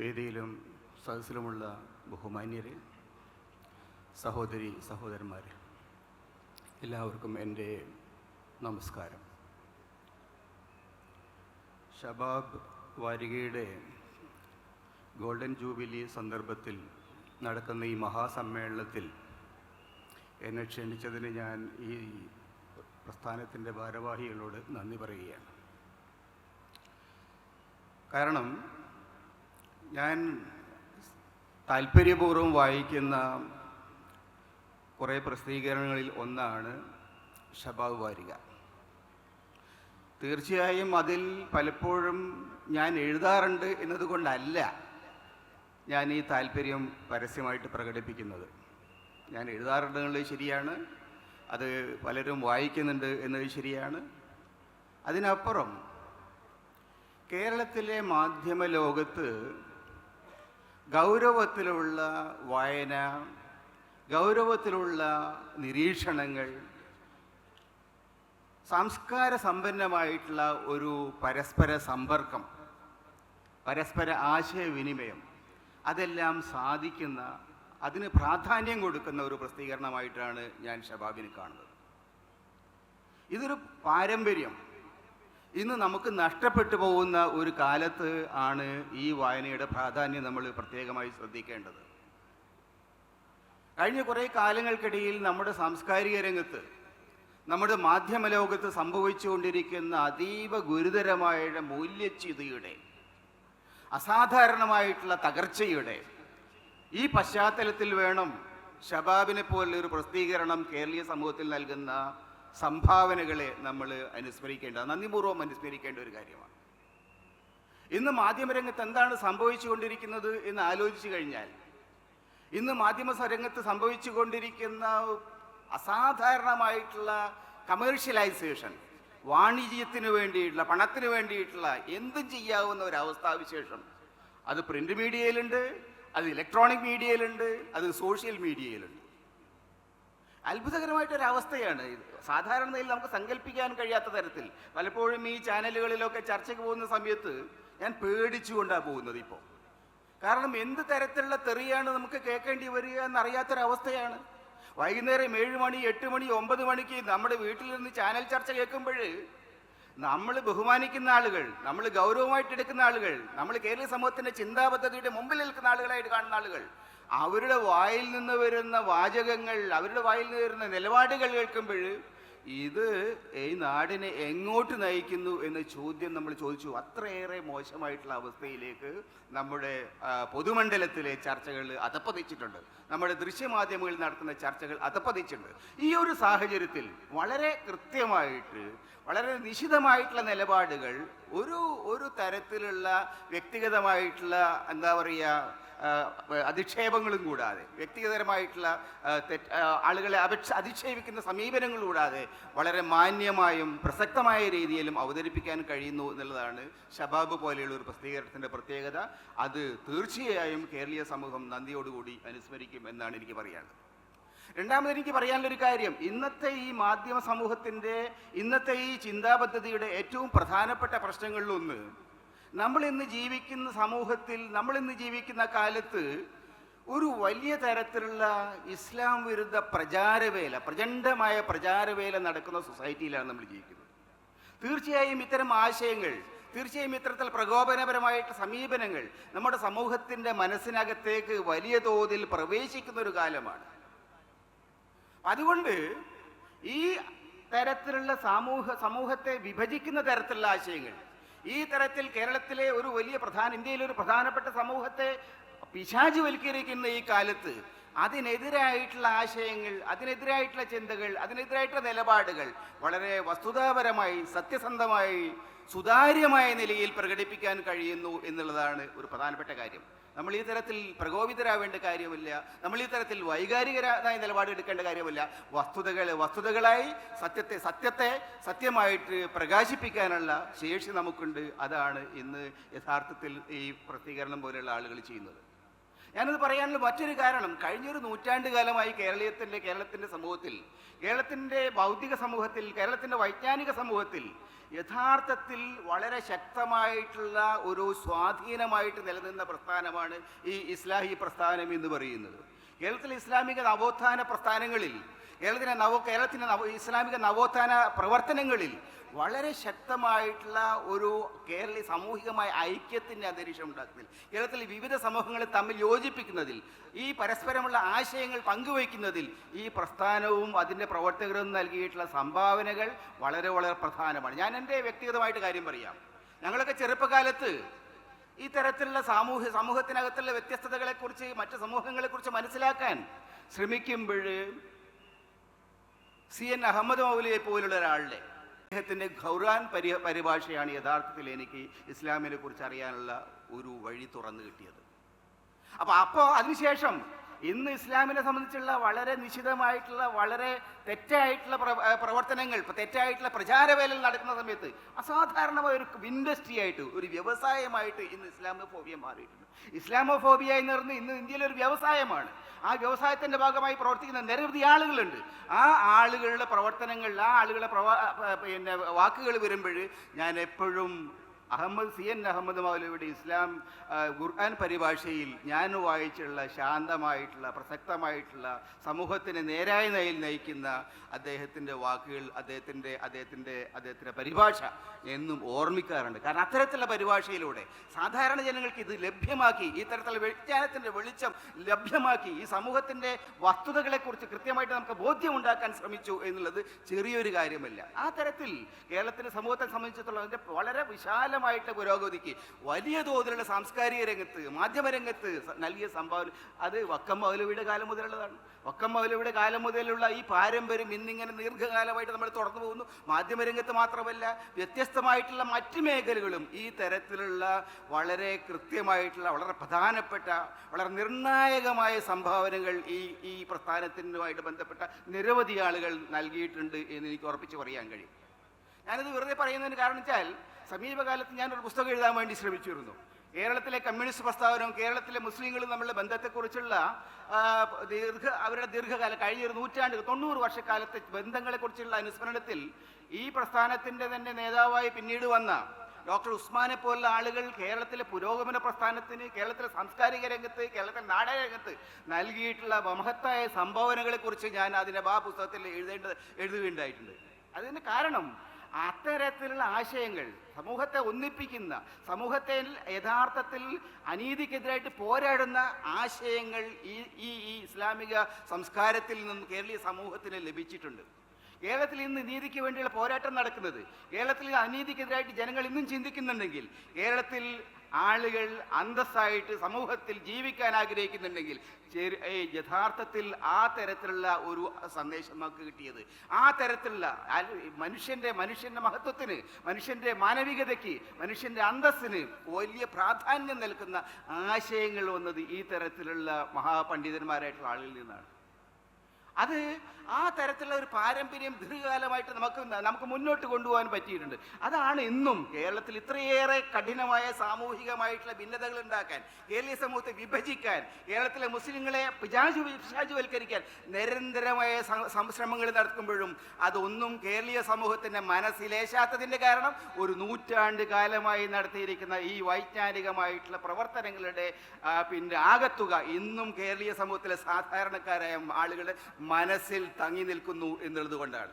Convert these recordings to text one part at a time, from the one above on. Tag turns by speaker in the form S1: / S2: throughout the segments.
S1: വേദിയിലും സദസ്സിലുമുള്ള ബഹുമാന്യരെ സഹോദരി സഹോദരന്മാരെ എല്ലാവർക്കും എന്റെ നമസ്കാരം. ഷബാബ് വാരികയുടെ ഗോൾഡൻ ജൂബിലി സന്ദർഭത്തിൽ നടക്കുന്ന ഈ മഹാസമ്മേളനത്തിൽ എന്നെ ക്ഷണിച്ചതിന് ഞാൻ ഈ പ്രസ്ഥാനത്തിന്റെ ഭാരവാഹികളോട് നന്ദി പറയുകയാണ്. കാരണം ഞാൻ താല്പര്യപൂർവം വായിക്കുന്ന കുറേ പ്രസിദ്ധീകരണങ്ങളിൽ ഒന്നാണ് ഷബാവ് വാരിക. തീർച്ചയായും അതിൽ പലപ്പോഴും ഞാൻ എഴുതാറുണ്ട് എന്നതുകൊണ്ടല്ല ഞാൻ ഈ താല്പര്യം പരസ്യമായിട്ട് പ്രകടിപ്പിക്കുന്നത്. ഞാൻ എഴുതാറുണ്ട് ശരിയാണ് അത് പലരും വായിക്കുന്നുണ്ട് എന്നത് ശരിയാണ്. അതിനപ്പുറം കേരളത്തിലെ മാധ്യമ ലോകത്ത് ഗൗരവത്തിലുള്ള വായന ഗൗരവത്തിലുള്ള നിരീക്ഷണങ്ങൾ സംസ്കാര സമ്പന്നമായിട്ടുള്ള ഒരു പരസ്പര സമ്പർക്കം പരസ്പര ആശയവിനിമയം അതെല്ലാം സാധിക്കുന്ന അതിന് പ്രാധാന്യം കൊടുക്കുന്ന ഒരു പ്രസിദ്ധീകരണമായിട്ടാണ് ഞാൻ ഷബാബിനെ കാണുന്നത്. ഇതൊരു പാരമ്പര്യം. ഇന്ന് നമുക്ക് നഷ്ടപ്പെട്ടു പോകുന്ന ഒരു കാലത്ത് ആണ് ഈ വായനയുടെ പ്രാധാന്യം നമ്മൾ പ്രത്യേകമായി ശ്രദ്ധിക്കേണ്ടത്. കഴിഞ്ഞ കുറേ കാലങ്ങൾക്കിടയിൽ നമ്മുടെ സാംസ്കാരിക രംഗത്ത് നമ്മുടെ മാധ്യമ ലോകത്ത് സംഭവിച്ചുകൊണ്ടിരിക്കുന്ന അതീവ ഗുരുതരമായ മൂല്യച്യുതിയുടെ അസാധാരണമായിട്ടുള്ള തകർച്ചയുടെ ഈ പശ്ചാത്തലത്തിൽ വേണം ഷബാബിനെ പോലുള്ള ഒരു പ്രസിദ്ധീകരണം കേരളീയ സമൂഹത്തിൽ നൽകുന്ന സംഭാവനകളെ നമ്മൾ അനുസ്മരിക്കേണ്ട നന്ദിപൂർവം അനുസ്മരിക്കേണ്ട ഒരു കാര്യമാണ്. ഇന്ന് മാധ്യമരംഗത്ത് എന്താണ് സംഭവിച്ചുകൊണ്ടിരിക്കുന്നത് എന്ന് ആലോചിച്ചു കഴിഞ്ഞാൽ ഇന്ന് മാധ്യമ രംഗത്ത് സംഭവിച്ചുകൊണ്ടിരിക്കുന്ന അസാധാരണമായിട്ടുള്ള കമേഴ്ഷ്യലൈസേഷൻ വാണിജ്യത്തിന് വേണ്ടിയിട്ടുള്ള പണത്തിന് വേണ്ടിയിട്ടുള്ള എന്തും ചെയ്യാവുന്ന ഒരു അവസ്ഥാവിശേഷം. അത് പ്രിന്റ് മീഡിയയിലുണ്ട് അത് ഇലക്ട്രോണിക് മീഡിയയിലുണ്ട് അത് സോഷ്യൽ മീഡിയയിലുണ്ട് അത്ഭുതകരമായിട്ടൊരവസ്ഥയാണ് ഇത്. സാധാരണ നിലയിൽ നമുക്ക് സങ്കല്പിക്കാൻ കഴിയാത്ത തരത്തിൽ പലപ്പോഴും ഈ ചാനലുകളിലൊക്കെ ചർച്ചയ്ക്ക് പോകുന്ന സമയത്ത് ഞാൻ പേടിച്ചുകൊണ്ടാണ് പോകുന്നത് ഇപ്പോൾ കാരണം എന്ത് തരത്തിലുള്ള തെറിയാണ് നമുക്ക് കേൾക്കേണ്ടി വരിക എന്നറിയാത്തൊരവസ്ഥയാണ്. വൈകുന്നേരം ഏഴ് മണി എട്ട് മണി ഒമ്പത് മണിക്ക് നമ്മുടെ വീട്ടിൽ നിന്ന് ചാനൽ ചർച്ച കേൾക്കുമ്പോൾ നമ്മൾ ബഹുമാനിക്കുന്ന ആളുകൾ നമ്മൾ ഗൗരവമായിട്ട് എടുക്കുന്ന ആളുകൾ നമ്മൾ കേരള സമൂഹത്തിന്റെ ചിന്താപദ്ധതിയുടെ മുമ്പിൽ നിൽക്കുന്ന ആളുകളായിട്ട് കാണുന്ന ആളുകൾ അവരുടെ വായിൽ നിന്ന് വരുന്ന വാചകങ്ങൾ അവരുടെ വായിൽ നിന്ന് വരുന്ന നിലപാടുകൾ കേൾക്കുമ്പോൾ ഇത് ഈ നാടിനെ എങ്ങോട്ട് നയിക്കുന്നു എന്ന ചോദ്യം നമ്മൾ ചോദിച്ചു. അത്രയേറെ മോശമായിട്ടുള്ള അവസ്ഥയിലേക്ക് നമ്മുടെ പൊതുമണ്ഡലത്തിലെ ചർച്ചകൾ അതപ്പതിച്ചിട്ടുണ്ട് നമ്മുടെ ദൃശ്യമാധ്യമങ്ങളിൽ നടത്തുന്ന ചർച്ചകൾ അതപ്പതിച്ചിട്ടുണ്ട് ഈ ഒരു സാഹചര്യത്തിൽ വളരെ കൃത്യമായിട്ട് വളരെ നിശിതമായിട്ടുള്ള നിലപാടുകൾ ഒരു ഒരു തരത്തിലുള്ള വ്യക്തിഗതമായിട്ടുള്ള എന്താ പറയുക അധിക്ഷേപങ്ങളും കൂടാതെ വ്യക്തിഗതമായിട്ടുള്ള തെറ്റ് ആളുകളെ അപേക്ഷ അധിക്ഷേപിക്കുന്ന സമീപനങ്ങൾ കൂടാതെ വളരെ മാന്യമായും പ്രസക്തമായ രീതിയിലും അവതരിപ്പിക്കാൻ കഴിയുന്നു എന്നുള്ളതാണ് ഷബാബ് പോലെയുള്ള ഒരു പ്രസിദ്ധീകരണത്തിന്റെ പ്രത്യേകത. അത് തീർച്ചയായും കേരളീയ സമൂഹം നന്ദിയോടുകൂടി അനുസ്മരിക്കും എന്നാണ് എനിക്ക് പറയാനുള്ളത്. രണ്ടാമത് എനിക്ക് പറയാനുള്ളൊരു കാര്യം. ഇന്നത്തെ ഈ മാധ്യമ സമൂഹത്തിന്റെ ഇന്നത്തെ ഈ ചിന്താപദ്ധതിയുടെ ഏറ്റവും പ്രധാനപ്പെട്ട പ്രശ്നങ്ങളിലൊന്ന് നമ്മൾ ഇന്ന് ജീവിക്കുന്ന സമൂഹത്തിൽ നമ്മൾ ഇന്ന് ജീവിക്കുന്ന കാലത്ത് ഒരു വലിയ തരത്തിലുള്ള ഇസ്ലാം വിരുദ്ധ പ്രചാരവേല പ്രചണ്ഡമായ പ്രചാരവേല നടക്കുന്ന സൊസൈറ്റിയിലാണ് നമ്മൾ ജീവിക്കുന്നത്. തീർച്ചയായും ഇത്തരം ആശയങ്ങൾ തീർച്ചയായും ഇത്തരത്തിൽ പ്രകോപനപരമായിട്ട് സമീപനങ്ങൾ നമ്മുടെ സമൂഹത്തിന്റെ മനസ്സിനകത്തേക്ക് വലിയ തോതിൽ പ്രവേശിക്കുന്ന ഒരു കാലമാണ്. അതുകൊണ്ട് ഈ തരത്തിലുള്ള സമൂഹ സമൂഹത്തെ വിഭജിക്കുന്ന തരത്തിലുള്ള ആശയങ്ങൾ ഈ തരത്തിൽ കേരളത്തിലെ ഒരു വലിയ പ്രധാന ഇന്ത്യയിലെ ഒരു പ്രധാനപ്പെട്ട സമൂഹത്തെ പിശാചുവൽക്കരിക്കുന്ന ഈ കാലത്ത് അതിനെതിരായിട്ടുള്ള ആശയങ്ങൾ അതിനെതിരായിട്ടുള്ള ചിന്തകൾ അതിനെതിരായിട്ടുള്ള നിലപാടുകൾ വളരെ വസ്തുതാപരമായി സത്യസന്ധമായി സുതാര്യമായ നിലയിൽ പ്രകടിപ്പിക്കാൻ കഴിയുന്നു എന്നുള്ളതാണ് ഒരു പ്രധാനപ്പെട്ട കാര്യം. നമ്മൾ ഈ തരത്തിൽ പ്രകോപിതരാവേണ്ട കാര്യമില്ല. നമ്മൾ ഈ തരത്തിൽ വൈകാരികരായ നിലപാട് എടുക്കേണ്ട കാര്യമില്ല. വസ്തുതകൾ വസ്തുതകളായി സത്യത്തെ സത്യത്തെ സത്യമായിട്ട് പ്രകാശിപ്പിക്കാനുള്ള ശേഷി നമുക്കുണ്ട്. അതാണ് ഇന്ന് യഥാർത്ഥത്തിൽ ഈ പ്രസിദ്ധീകരണം പോലെയുള്ള ആളുകൾ ചെയ്യുന്നത്. ഞാനത് പറയാനുള്ള മറ്റൊരു കാരണം കഴിഞ്ഞൊരു നൂറ്റാണ്ട് കാലമായി കേരളീയത്തിന്റെ കേരളത്തിന്റെ സമൂഹത്തിൽ കേരളത്തിന്റെ ഭൗതിക സമൂഹത്തിൽ കേരളത്തിന്റെ വൈജ്ഞാനിക സമൂഹത്തിൽ യഥാർത്ഥത്തിൽ വളരെ ശക്തമായിട്ടുള്ള ഒരു സ്വാധീനമായിട്ട് നിലനിന്ന പ്രസ്ഥാനമാണ് ഈ ഇസ്ലാഹി പ്രസ്ഥാനം എന്ന് പറയുന്നത്. കേരളത്തിലെ ഇസ്ലാമിക നവോത്ഥാന പ്രസ്ഥാനങ്ങളിൽ കേരളത്തിലെ നവോ കേരളത്തിന്റെ നവ ഇസ്ലാമിക നവോത്ഥാന പ്രവർത്തനങ്ങളിൽ വളരെ ശക്തമായിട്ടുള്ള ഒരു കേരളീയ സാമൂഹികമായ ഐക്യത്തിന്റെ അന്തരീക്ഷം ഉണ്ടാക്കുന്നതിൽ കേരളത്തിലെ വിവിധ സമൂഹങ്ങളെ തമ്മിൽ യോജിപ്പിക്കുന്നതിൽ ഈ പരസ്പരമുള്ള ആശയങ്ങൾ പങ്കുവയ്ക്കുന്നതിൽ ഈ പ്രസ്ഥാനവും അതിന്റെ പ്രവർത്തകരും നൽകിയിട്ടുള്ള സംഭാവനകൾ വളരെ വളരെ പ്രധാനമാണ്. ഞാൻ എന്റെ വ്യക്തിഗതമായിട്ട് കാര്യം പറയാം. ഞങ്ങളൊക്കെ ചെറുപ്പകാലത്ത് ഈ തരത്തിലുള്ള സാമൂഹ്യ സമൂഹത്തിനകത്തുള്ള വ്യത്യസ്തതകളെക്കുറിച്ച് മറ്റ് സമൂഹങ്ങളെക്കുറിച്ച് മനസ്സിലാക്കാൻ ശ്രമിക്കുമ്പോൾ സി എൻ അഹമ്മദ് മൗലിയെ പോലുള്ള ഒരാളുടെ അദ്ദേഹത്തിന്റെ ഖൗറാൻ പരി പരിഭാഷയാണ് യഥാർത്ഥത്തിൽ എനിക്ക് ഇസ്ലാമിനെ കുറിച്ച് അറിയാനുള്ള ഒരു വഴി തുറന്നു കിട്ടിയത്. അപ്പോൾ അപ്പോൾ അതിനുശേഷം ഇന്ന് ഇസ്ലാമിനെ സംബന്ധിച്ചുള്ള വളരെ നിശിതമായിട്ടുള്ള വളരെ തെറ്റായിട്ടുള്ള പ്രവർത്തനങ്ങൾ തെറ്റായിട്ടുള്ള പ്രചാരവേലൽ നടക്കുന്ന സമയത്ത് അസാധാരണമായ ഒരു ഇൻഡസ്ട്രി ആയിട്ട് ഒരു വ്യവസായമായിട്ട് ഇന്ന് ഇസ്ലാമോഫോബിയ മാറിയിട്ടുണ്ട്. ഇസ്ലാമോഫോബിയ എന്ന് പറഞ്ഞ് ഇന്ന് ഇന്ത്യയിലെ ഒരു വ്യവസായമാണ്. ആ വ്യവസായത്തിന്റെ ഭാഗമായി പ്രവർത്തിക്കുന്ന നിരവധി ആളുകളുണ്ട്. ആ ആളുകളുടെ പ്രവർത്തനങ്ങളിൽ ആ ആളുകളുടെ പ്രവാ പിന്നെ വാക്കുകൾ വരുമ്പോൾ ഞാൻ എപ്പോഴും അഹമ്മദ് സി എൻ അഹമ്മദ് മൗലവിയുടെ ഇസ്ലാം ഖുർആൻ പരിഭാഷയിൽ ഞാൻ വായിച്ചുള്ള ശാന്തമായിട്ടുള്ള പ്രസക്തമായിട്ടുള്ള സമൂഹത്തിന് നേരായ നയിൽ നയിക്കുന്ന അദ്ദേഹത്തിന്റെ വാക്കുകൾ അദ്ദേഹത്തിന്റെ അദ്ദേഹത്തിന്റെ അദ്ദേഹത്തിന്റെ പരിഭാഷ എന്നും ഓർമ്മിക്കാറുണ്ട്. കാരണം അത്തരത്തിലുള്ള പരിഭാഷയിലൂടെ സാധാരണ ജനങ്ങൾക്ക് ഇത് ലഭ്യമാക്കി ഈ തരത്തിലുള്ള വിജ്ഞാനത്തിന്റെ വെളിച്ചം ലഭ്യമാക്കി ഈ സമൂഹത്തിന്റെ വസ്തുതകളെക്കുറിച്ച് കൃത്യമായിട്ട് നമുക്ക് ബോധ്യമുണ്ടാക്കാൻ ശ്രമിച്ചു എന്നുള്ളത് ചെറിയൊരു കാര്യമല്ല. ആ തരത്തിൽ കേരളത്തിന്റെ സമൂഹത്തെ സംബന്ധിച്ചിടത്തോളം അതിന്റെ വളരെ വിശാലമായിട്ട് പുരോഗതിക്ക് വലിയ തോതിലുള്ള സാംസ്കാരിക രംഗത്ത് മാധ്യമരംഗത്ത് നൽകിയ സംഭാവന അത് വക്കം മൗലവിയുടെ കാലം മുതലുള്ളതാണ്. വക്കം മൗലവിയുടെ കാലം മുതലുള്ള ഈ പാരമ്പര്യം ഇന്നിങ്ങനെ ദീർഘകാലമായിട്ട് നമ്മൾ തുടർന്നു പോകുന്നു. മാധ്യമരംഗത്ത് മാത്രമല്ല വ്യത്യസ്തമായിട്ടുള്ള മറ്റ് മേഖലകളും ഈ തരത്തിലുള്ള വളരെ കൃത്യമായിട്ടുള്ള വളരെ പ്രധാനപ്പെട്ട വളരെ നിർണായകമായ സംഭാവനകൾ ഈ ഈ പ്രസ്ഥാനത്തിനുമായിട്ട് ബന്ധപ്പെട്ട നിരവധി ആളുകൾ നൽകിയിട്ടുണ്ട് എന്ന് എനിക്ക് ഉറപ്പിച്ച് പറയാൻ കഴിയും. ഞാനിത് വെറുതെ പറയുന്നതിന് കാരണം വെച്ചാൽ സമീപകാലത്ത് ഞാനൊരു പുസ്തകം എഴുതാൻ വേണ്ടി ശ്രമിച്ചിരുന്നു. കേരളത്തിലെ കമ്മ്യൂണിസ്റ്റ് പ്രസ്ഥാനവും കേരളത്തിലെ മുസ്ലിങ്ങളും തമ്മിലുള്ള ബന്ധത്തെക്കുറിച്ചുള്ള ദീർഘ അവരുടെ ദീർഘകാല കഴിഞ്ഞ ഒരു നൂറ്റാണ്ട് തൊണ്ണൂറ് വർഷക്കാലത്തെ ബന്ധങ്ങളെക്കുറിച്ചുള്ള അനുസ്മരണത്തിൽ ഈ പ്രസ്ഥാനത്തിന്റെ തന്നെ നേതാവായി പിന്നീട് വന്ന ഡോക്ടർ ഉസ്മാനെ പോലുള്ള ആളുകൾ കേരളത്തിലെ പുരോഗമന പ്രസ്ഥാനത്തിന് കേരളത്തിലെ സാംസ്കാരിക രംഗത്ത് കേരളത്തിലെ നാടക രംഗത്ത് നൽകിയിട്ടുള്ള മഹത്തായ സംഭാവനകളെക്കുറിച്ച് ഞാൻ അതിന്റെ ആ പുസ്തകത്തിൽ എഴുതേണ്ടത് എഴുതുകയുണ്ടായിട്ടുണ്ട്. അതിന് കാരണം അത്തരത്തിലുള്ള ആശയങ്ങൾ സമൂഹത്തെ ഒന്നിപ്പിക്കുന്ന സമൂഹത്തെ യഥാർത്ഥത്തിൽ അനീതിക്കെതിരായിട്ട് പോരാടുന്ന ആശയങ്ങൾ ഈ ഈ ഇസ്ലാമിക സംസ്കാരത്തിൽ നിന്നും കേരളീയ സമൂഹത്തിന് ലഭിച്ചിട്ടുണ്ട്. കേരളത്തിൽ ഇന്ന് നീതിക്ക് വേണ്ടിയുള്ള പോരാട്ടം നടക്കുന്നത് കേരളത്തിൽ അനീതിക്കെതിരായിട്ട് ജനങ്ങൾ ഇന്നും ചിന്തിക്കുന്നുണ്ടെങ്കിൽ കേരളത്തിൽ ആളുകൾ അന്തസ്സായിട്ട് സമൂഹത്തിൽ ജീവിക്കാൻ ആഗ്രഹിക്കുന്നുണ്ടെങ്കിൽ യഥാർത്ഥത്തിൽ ആ തരത്തിലുള്ള ഒരു സന്ദേശം നമുക്ക് കിട്ടിയത്. ആ തരത്തിലുള്ള മനുഷ്യന്റെ മനുഷ്യന്റെ മഹത്വത്തിന് മനുഷ്യന്റെ മാനവികതയ്ക്ക് മനുഷ്യന്റെ അന്തസ്സിന് വലിയ പ്രാധാന്യം നൽകുന്ന ആശയങ്ങൾ വന്നത് ഈ തരത്തിലുള്ള മഹാപണ്ഡിതന്മാരായിട്ടുള്ള ആളുകളിൽ നിന്നാണ്. അത് ആ തരത്തിലുള്ള ഒരു പാരമ്പര്യം ദീർഘകാലമായിട്ട് നമുക്ക് നമുക്ക് മുന്നോട്ട് കൊണ്ടുപോകാൻ പറ്റിയിട്ടുണ്ട്. അതാണ് ഇന്നും കേരളത്തിൽ ഇത്രയേറെ കഠിനമായ സാമൂഹികമായിട്ടുള്ള ഭിന്നതകൾ ഉണ്ടാക്കാൻ കേരളീയ സമൂഹത്തെ വിഭജിക്കാൻ കേരളത്തിലെ മുസ്ലിങ്ങളെ പിജാജു പിശാജുവൽക്കരിക്കാൻ നിരന്തരമായ സംശ്രമങ്ങൾ നടത്തുമ്പോഴും അതൊന്നും കേരളീയ സമൂഹത്തിന്റെ മനസ്സിലേശാത്തതിന്റെ കാരണം ഒരു നൂറ്റാണ്ട് കാലമായി നടത്തിയിരിക്കുന്ന ഈ വൈജ്ഞാനികമായിട്ടുള്ള പ്രവർത്തനങ്ങളുടെ പിന്നെ ആകത്തുക ഇന്നും കേരളീയ സമൂഹത്തിലെ സാധാരണക്കാരായ ആളുകളുടെ മനസ്സിൽ തങ്ങി നിൽക്കുന്നു എന്നുള്ളത് കൊണ്ടാണ്.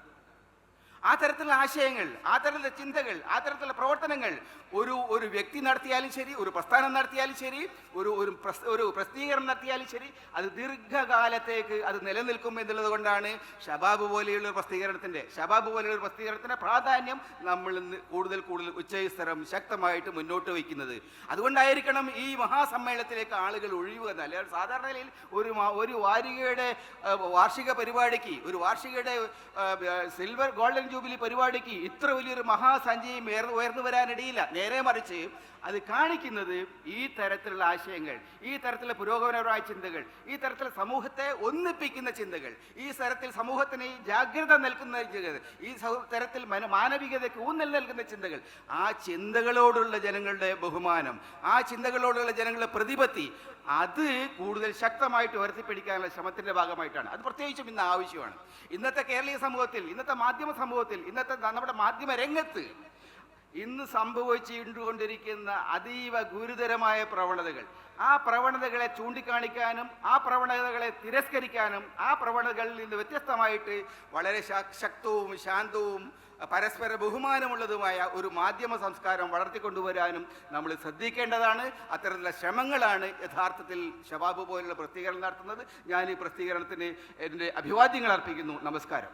S1: ആ തരത്തിലുള്ള ആശയങ്ങൾ ആ തരത്തിലുള്ള ചിന്തകൾ ആ തരത്തിലുള്ള പ്രവർത്തനങ്ങൾ ഒരു ഒരു വ്യക്തി നടത്തിയാലും ശരി ഒരു പ്രസ്ഥാനം നടത്തിയാലും ശരി ഒരു ഒരു ഒരു പ്രസിദ്ധീകരണം നടത്തിയാലും ശരി അത് ദീർഘകാലത്തേക്ക് അത് നിലനിൽക്കും എന്നുള്ളത് കൊണ്ടാണ് ഷബാബ് പോലെയുള്ള പ്രസിദ്ധീകരണത്തിന്റെ ഷബാബ് പോലെയുള്ള പ്രസിദ്ധീകരണത്തിന്റെ പ്രാധാന്യം നമ്മൾ കൂടുതൽ കൂടുതൽ ഉച്ചസ്ഥരം ശക്തമായിട്ട് മുന്നോട്ട് വയ്ക്കുന്നത്. അതുകൊണ്ടായിരിക്കണം ഈ മഹാസമ്മേളനത്തിലേക്ക് ആളുകൾ ഒഴിവ് അല്ലെങ്കിൽ സാധാരണ നിലയിൽ ഒരു ഒരു വാരികയുടെ വാർഷിക പരിപാടിക്ക് ഒരു വാർഷികയുടെ സിൽവർ ഗോൾഡൻ ജൂബിലി പരിപാടിക്ക് ഇത്ര വലിയൊരു മഹാസഞ്ചയം ഉയർന്നു വരാനിടയില്ല. നേരെ മറിച്ച് അത് കാണിക്കുന്നത് ഈ തരത്തിലുള്ള ആശയങ്ങൾ ഈ തരത്തിലുള്ള പുരോഗമനപരമായ ചിന്തകൾ ഈ തരത്തിലുള്ള സമൂഹത്തെ ഒന്നിപ്പിക്കുന്ന ചിന്തകൾ ഈ തരത്തിൽ സമൂഹത്തിന് ജാഗ്രത നൽകുന്ന ചിന്തകൾ ഈ തരത്തിൽ മാനവികതയ്ക്ക് ഊന്നൽ നൽകുന്ന ചിന്തകൾ ആ ചിന്തകളോടുള്ള ജനങ്ങളുടെ ബഹുമാനം ആ ചിന്തകളോടുള്ള ജനങ്ങളുടെ പ്രതിപത്തി അത് കൂടുതൽ ശക്തമായിട്ട് ഉയർത്തിപ്പിടിക്കാനുള്ള ശ്രമത്തിന്റെ ഭാഗമായിട്ടാണ്. അത് പ്രത്യേകിച്ചും ഇന്ന് ആവശ്യമാണ്. ഇന്നത്തെ കേരളീയ സമൂഹത്തിൽ ഇന്നത്തെ മാധ്യമ സമൂഹത്തിൽ ഇന്നത്തെ നമ്മുടെ മാധ്യമ രംഗത്ത് ഇന്ന് സംഭവിച്ചുകൊണ്ടിരിക്കുന്ന അതീവ ഗുരുതരമായ പ്രവണതകൾ. ആ പ്രവണതകളെ ചൂണ്ടിക്കാണിക്കാനും ആ പ്രവണതകളെ തിരസ്കരിക്കാനും ആ പ്രവണതകളിൽ നിന്ന് വ്യത്യസ്തമായിട്ട് വളരെ ശക്തവും ശാന്തവും പരസ്പര ബഹുമാനമുള്ളതുമായ ഒരു മാധ്യമ സംസ്കാരം വളർത്തിക്കൊണ്ടുവരാനും നമ്മൾ ശ്രദ്ധിക്കേണ്ടതാണ്. അത്തരത്തിലുള്ള ശ്രമങ്ങളാണ് യഥാർത്ഥത്തിൽ ഷബാബ് പോലുള്ള പ്രസിദ്ധീകരണം നടത്തുന്നത്. ഞാൻ ഈ പ്രസിദ്ധീകരണത്തിന് എന്റെ അഭിവാദ്യങ്ങൾ അർപ്പിക്കുന്നു. നമസ്കാരം.